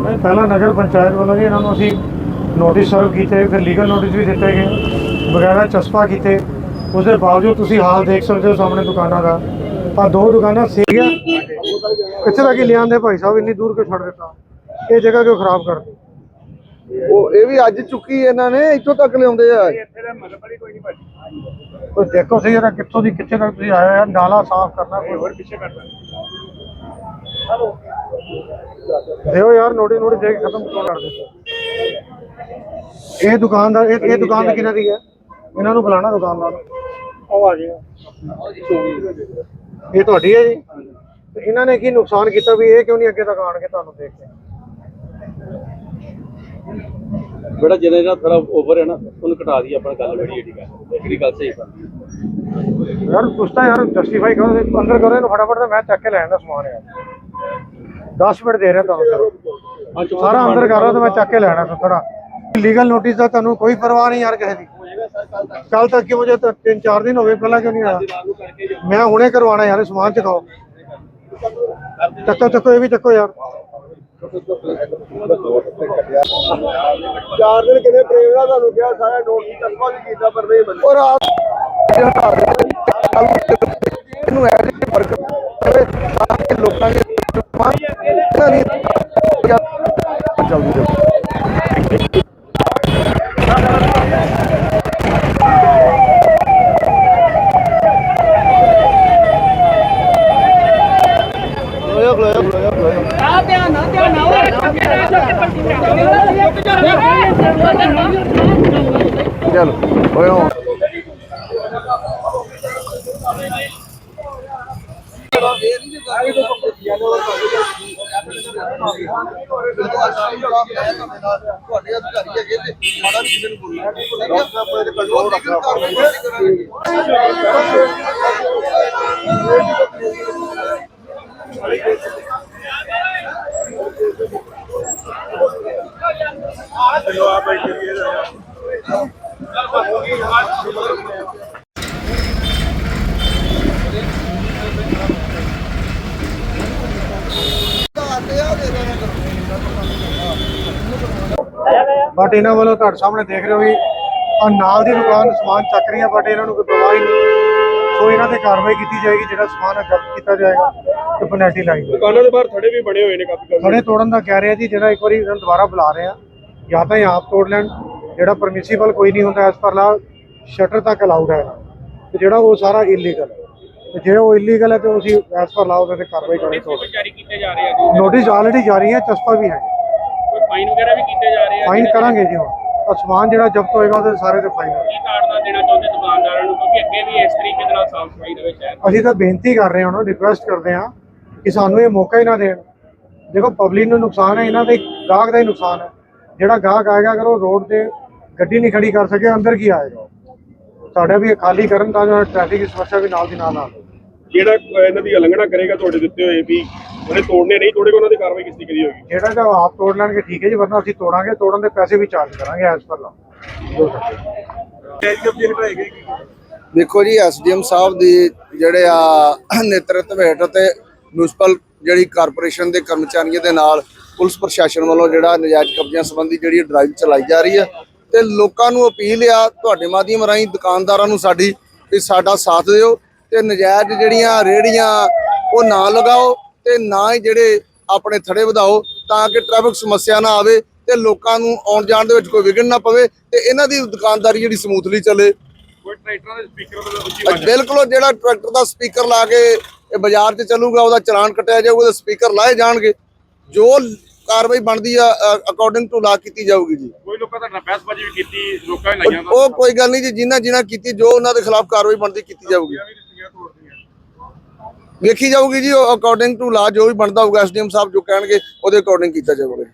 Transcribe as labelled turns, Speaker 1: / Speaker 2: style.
Speaker 1: ਨਹੀਂ, ਪਹਿਲਾਂ ਨਗਰ ਪੰਚਾਇਤ ਵੱਲੋਂ ਜੀ ਇਹਨਾਂ ਨੂੰ ਅਸੀਂ ਨੋਟਿਸ ਸਰਵ ਕੀਤੇ ਫਿਰ ਲੀਗਲ ਨੋਟਿਸ ਵੀ ਦਿੱਤੇ ਗਏ ਵਗੈਰਾ ਚਸਪਾ ਕੀਤੇ। ਉਸ ਦੇ ਬਾਵਜੂਦ ਤੁਸੀਂ ਹਾਲ ਦੇਖ ਸਕਦੇ ਹੋ ਸਾਹਮਣੇ ਦੁਕਾਨਾਂ ਦਾ। ਆ ਦੋ ਦੁਕਾਨਾਂ ਸੀਗੀਆਂ। ਕਿੱਥੇ ਤੱਕ ਹੀ ਲਿਆਂਦੇ ਭਾਈ ਸਾਹਿਬ ਇੰਨੀ ਦੂਰ ਕਿਉਂ ਛੱਡ ਦਿੱਤਾ? ਇਹ ਜਗ੍ਹਾ ਕਿਉਂ ਖਰਾਬ ਕਰਦੀ
Speaker 2: ਉਹ ਇਹ ਵੀ ਅੱਜ ਚੁੱਕੀ ਇਹਨਾਂ ਨੇ ਇੱਥੋਂ ਤੱਕ ਲਿਆਉਂਦੇ ਆ।
Speaker 1: ਕੋਈ ਦੇਖੋ ਸਹੀ ਜਰਾ ਕਿੱਥੋਂ ਦੀ ਕਿੱਥੇ ਤੱਕ ਤੁਸੀਂ ਆਏ ਹੋ ਯਾਰ ਨਾਲਾ ਸਾਫ਼ ਕਰਨਾ ਕੋਈ ਹੋਰ ਪਿੱਛੇ ਕਰਨਾ ਦਿਓ। ਯਾਰ ਨੋਟਿਸ ਨੋਟਿਸ ਦੇ ਕੇ ਖਤਮ ਕਰ ਦਿੱਤਾ? ਇਹ ਦੁਕਾਨਦਾਰ ਇਹ ਇਹ ਦੁਕਾਨ ਕਿਹਨਾਂ ਦੀ ਹੈ? ਇਹਨਾਂ ਨੂੰ ਬੁਲਾਣਾ ਦੁਕਾਨਦਾਰ ਨੂੰ ਉਹ ਆ ਗਿਆ ਇਹ ਤੁਹਾਡੀ ਹੈ ਜੀ? ਤੇ ਇਹਨਾਂ ਨੇ ਕੀ ਨੁਕਸਾਨ ਕੀਤਾ ਵੀ ਇਹ ਕਿਉਂ ਨਹੀਂ ਅੱਗੇ ਤੱਕ ਆਣਗੇ ਤੁਹਾਨੂੰ ਦੇਖ ਕੇ?
Speaker 3: ਬੜਾ ਜਿਹਨੇ ਥੋੜਾ ਓਵਰ ਹੈ ਨਾ ਉਹਨੂੰ ਘਟਾ ਦੀ ਆਪਣਾ ਗੱਲ ਬੜੀ ਠੀਕ ਹੈ ਜਿਹੜੀ ਗੱਲ ਸਹੀ ਹੈ?
Speaker 1: ਯਾਰ ਕੁਛ ਤਾਂ ਯਾਰ ਜਸਟੀਫਾਈ ਕਰੋ ਅੰਦਰ ਕਰੋ ਇਹਨੂੰ ਫਟਾਫਟ ਤੇ ਮੈਂ ਚੱਕ ਕੇ ਲੈ ਆਉਂਦਾ ਸਮਾਨ ਯਾਰ। 10 ਮਿੰਟ ਦੇ ਰਿਹਾ ਤੁਹਾਨੂੰ ਸਾਰਾ ਅੰਦਰ ਕਰ ਰਹਾ ਤੇ ਮੈਂ ਚੱਕ ਕੇ ਲੈਣਾ ਥੋੜਾ ਲੀਗਲ ਨੋਟਿਸ ਦਾ ਤੁਹਾਨੂੰ ਕੋਈ ਪਰਵਾਹ ਨਹੀਂ ਯਾਰ ਕਿਸੇ ਦੀ। ਕੱਲ ਤੱਕ ਕਿਉਂ ਜੇ ਤਿੰਨ ਚਾਰ ਦਿਨ ਹੋ ਗਏ ਪਹਿਲਾਂ ਕਿਉਂ ਨਹੀਂ ਆਇਆ? ਮੈਂ ਹੁਣੇ ਕਰਵਾਉਣਾ ਯਾਰ ਸਮਾਨ ਚਕਾਓ। ਚੱਕੋ ਚੱਕੋ ਇਹ ਵੀ ਚੱਕੋ ਯਾਰ।
Speaker 2: ਚਾਰ ਦਿਨ ਕਿਨੇ ਪ੍ਰੇਮ ਨਾਲ ਤੁਹਾਨੂੰ ਕਿਹਾ ਸਾਰਾ ਚਸਪਾ ਵੀ ਕੀਤਾ ਪਰ ਨਹੀਂ ਬੰਦੇ ਔਰ ਆਪ ਇਹਨੂੰ ਐ ਜੇ ਫ਼ਰਕ ਕਰੇ ਤਾਂ ਕਿ ਲੋਕਾਂ ਦੇ ਚਲ ਹੋ। ਤੁਹਾਡੇ ਅਧਿਕਾਰੀ ਹੈਗੇ ਤੇ ਮਾੜਾ ਵੀ ਕਿਸੇ ਨੂੰ ਬੋਲਣਾ? ਆਪਣੇ ਕੰਟਰੋਲ ਰੱਖਣਾ
Speaker 1: ਬਟ ਇਹਨਾਂ ਵੱਲੋਂ ਤੁਹਾਡੇ ਸਾਹਮਣੇ ਦੇਖ ਰਹੇ ਹੋ ਵੀ ਆ ਨਾਲ ਦੀ ਦੁਕਾਨ ਸਮਾਨ ਚੱਕ ਰਹੀਆਂ ਬਟ ਇਹਨਾਂ ਨੂੰ ਕੋਈ ਪਰਵਾਹ ਹੀ ਨਹੀਂ। ਸੋ ਇਹਨਾਂ ਤੇ ਕਾਰਵਾਈ ਕੀਤੀ ਜਾਏਗੀ ਜਿਹੜਾ ਸਮਾਨ ਹੈ ਜ਼ਬਤ ਕੀਤਾ ਜਾਏਗਾ ਤੇ ਪੈਨਲਟੀ ਲਾਈ ਜਾਏਗੀ।
Speaker 3: ਦੁਕਾਨਾਂ ਦੇ ਬਾਹਰ ਥੜੇ ਵੀ ਬਣੇ ਹੋਏ ਨੇ ਕਾਫੀ
Speaker 1: ਖੜੇ ਤੋੜਨ ਦਾ ਕਹਿ ਰਿਹਾ ਜੀ ਜਿਹੜਾ ਇੱਕ ਵਾਰੀ ਇਹਨਾਂ ਨੂੰ ਦੁਬਾਰਾ ਬੁਲਾ ਰਹੇ ਆ। ਜਾਂ ਤਾਂ ਇਹ ਆਪ ਤੋੜ ਲੈਣ ਜਿਹੜਾ ਪਰਮਿਸਿਬਲ ਕੋਈ ਨਹੀਂ ਹੁੰਦਾ ਐਸ ਪਰ ਲਾ ਸ਼ਟਰ ਤੱਕ ਅਲਾਉਡ ਹੈ। ਤੇ ਜਿਹੜਾ ਉਹ ਸਾਰਾ ਇਲੀਗਲ ਹੈ। ਤੇ ਜੇ ਉਹ ਇਲੀਗਲ ਹੈ ਤੇ ਅਸੀਂ ਐਸ ਪਰ ਲਾ ਉਹਦੇ ਤੇ ਕਾਰਵਾਈ ਕਰਾਂਗੇ। ਤੋੜ
Speaker 3: ਜਾਰੀ ਕੀਤੇ ਜਾ ਰਹੇ ਆ ਜੀ।
Speaker 1: ਨੋਟਿਸ ਆਲਰੇਡੀ ਜਾਰੀ ਹੈ ਚਸਪਾ ਵੀ ਹੈ।
Speaker 3: ਕੋਈ ਫਾਈਨ ਵਗੈਰਾ ਵੀ ਕੀਤੇ ਜਾ ਰਹੇ ਆ?
Speaker 1: ਫਾਈਨ ਕਰਾਂਗੇ ਜੀ ਹੁਣ। ਸਮਾਨ ਜਿਹੜਾ ਜ਼ਬਤ ਹੋਏਗਾ ਉਹਦੇ ਸਾਰੇ ਤੇ ਫਾਈਨ
Speaker 3: ਕੀ ਕਾਰਡ ਦੇਣਾ ਚਾਹੁੰਦੇ ਦੁਕਾਨਦਾਰਾਂ ਨੂੰ? ਕਿਉਂਕਿ ਅੱਗੇ ਵੀ ਇਸ ਤਰੀਕੇ ਦੇ ਨਾਲ ਸਾਫ਼ ਸਫ਼ਾਈ ਦੇ ਵਿੱਚ ਹੈ।
Speaker 1: ਅਸੀਂ ਤਾਂ ਬੇਨਤੀ ਕਰ ਰਹੇ ਹਾਂ ਉਹਨਾਂ ਨੂੰ ਰਿਕੁਐਸਟ ਕਰਦੇ ਹਾਂ ਕਿ ਸਾਨੂੰ ਇਹ ਮੌਕਾ ਹੀ ਨਾ ਦੇਣ। ਦੇਖੋ ਪਬਲਿਕ ਨੂੰ ਨੁਕਸਾਨ ਹੈ ਇਹਨਾਂ ਦੇ ਗਾਹਕ ਦਾ ਹੀ ਨੁਕਸਾਨ ਹੈ। ਜਿਹੜਾ ਗਾਹਕ ਆਏਗਾ ਅਗਰ ਉਹ ਰੋਡ ਤੇ ਗੱਡੀ ਨਹੀਂ ਖੜੀ ਕਰ ਸਕੇ ਅੰਦਰ ਕੀ ਆਏਗਾ ਸਾਡਾ ਵੀ ਖਾਲੀ ਕਰਨ ਤਾਂ ਜੋ ਟ੍ਰੈਫਿਕ ਦੀ ਸਮੱਸਿਆ ਵੀ ਨਾਲ ਦੀ ਨਾਲ ਆਵੇ।
Speaker 3: ਜਿਹੜਾ ਇਹਨਾਂ ਦੀ ਉਲੰਘਣਾ ਕਰੇਗਾ ਤੁਹਾਡੇ ਦਿੱਤੇ ਹੋਏ ਵੀ ਉਹਨੇ ਤੋੜਨੇ ਨਹੀਂ ਤੋੜੇਗਾ ਉਹਨਾਂ ਦੀ ਕਾਰਵਾਈ ਕਿਸ ਤਰੀਕੇ ਦੀ ਹੋਏਗੀ?
Speaker 1: ਜਿਹੜਾ ਤਾਂ ਆਪ ਤੋੜ ਲੈਣਗੇ ਠੀਕ ਹੈ ਜੀ ਵਰਨਾ ਅਸੀਂ ਤੋੜਾਂਗੇ ਤੋੜਨ ਦੇ ਪੈਸੇ ਵੀ ਚਾਰਜ ਕਰਾਂਗੇ ਐਸ ਪਰ ਲਾ
Speaker 2: ਦੇਖੋ ਜੀ ਐਸਡੀਐਮ ਸਾਹਿਬ ਦੀ ਜਿਹੜੇ ਆ ਨੇਤਰਤਵ ਹੇਠ ਤੇ ਮਿਊਨਿਸਪਲ ਜਿਹੜੀ ਕਾਰਪੋਰੇਸ਼ਨ ਦੇ ਕਰਮਚਾਰੀਆਂ ਦੇ ਨਾਲ ਪੁਲਿਸ ਪ੍ਰਸ਼ਾਸਨ ਵੱਲੋਂ ਜਿਹੜਾ ਨਜਾਇਜ਼ ਕਬਜ਼ਿਆਂ ਸੰਬੰਧੀ ਜਿਹੜੀ ਡਰਾਈਵ ਚਲਾਈ ਜਾ ਰਹੀ ਹੈ ਤੇ ਲੋਕਾਂ ਨੂੰ ਅਪੀਲ ਆ ਤੁਹਾਡੇ ਮਾਧਿਅਮ ਰਾਹੀਂ ਦੁਕਾਨਦਾਰਾਂ ਨੂੰ ਸਾਡੀ ਵੀ ਸਾਡਾ ਸਾਥ ਦਿਓ ਤੇ ਨਜਾਇਜ਼ ਜਿਹੜੀਆਂ ਰੇੜੀਆਂ ਉਹ ਨਾ ਲਗਾਓ ਤੇ ਨਾ ਹੀ ਜਿਹੜੇ ਆਪਣੇ ਥੜੇ ਵਧਾਓ ਤਾਂ ਕਿ ਟ੍ਰੈਫਿਕ ਸਮੱਸਿਆ ਨਾ ਆਵੇ ਤੇ ਲੋਕਾਂ ਨੂੰ ਆਉਣ ਜਾਣ ਦੇ ਵਿੱਚ ਕੋਈ ਵਿਘਨ ਨਾ ਪਵੇ ਤੇ ਇਹਨਾਂ ਦੀ ਦੁਕਾਨਦਾਰੀ ਜਿਹੜੀ ਸਮੂਥਲੀ ਚੱਲੇ। ਬਿਲਕੁਲ ਜਿਹੜਾ ਟਰੈਕਟਰ ਦਾ ਸਪੀਕਰ ਲਾ ਕੇ ਇਹ ਬਾਜ਼ਾਰ 'ਚ ਚੱਲੂਗਾ ਉਹਦਾ ਚਲਾਨ ਕੱਟਿਆ ਜਾਊਗਾ ਉਹਦੇ ਸਪੀਕਰ ਲਾਏ ਜਾਣਗੇ। ਜੋ ਕਾਰਵਾਈ ਬਣਦੀ ਆ ਅਕੋਰਡਿੰਗ ਟੂ ਲਾ ਕੀਤੀ ਜਾਊਗੀ ਜੀ।
Speaker 3: ਕੋਈ ਲੋਕਾਂ ਦਾ ਬਹਿਸਬਾਜ਼ੀ ਵੀ ਕੀਤੀ ਲੋਕਾਂ ਨੇ
Speaker 2: ਉਹ- ਉਹ ਕੋਈ ਗੱਲ ਨਹੀਂ ਜੀ ਜਿਨ੍ਹਾਂ ਜਿਨ੍ਹਾਂ ਕੀਤੀ ਜੋ ਉਹਨਾਂ ਦੇ ਖਿਲਾਫ ਕਾਰਵਾਈ ਬਣਦੀ ਕੀਤੀ ਜਾਊਗੀ। ਵੇਖੀ ਜਾਊਗੀ ਜੀ ਅਕੋਰਡਿੰਗ ਟੂ ਲਾ ਜੋ ਵੀ ਬਣਦਾ ਹੋਊਗਾ ਐਸਡੀਐਮ ਸਾਹਿਬ ਜੋ ਕਹਿਣਗੇ ਉਹਦੇ ਅਕੋਰਡਿੰਗ ਕੀਤਾ ਜਾਊਗਾ।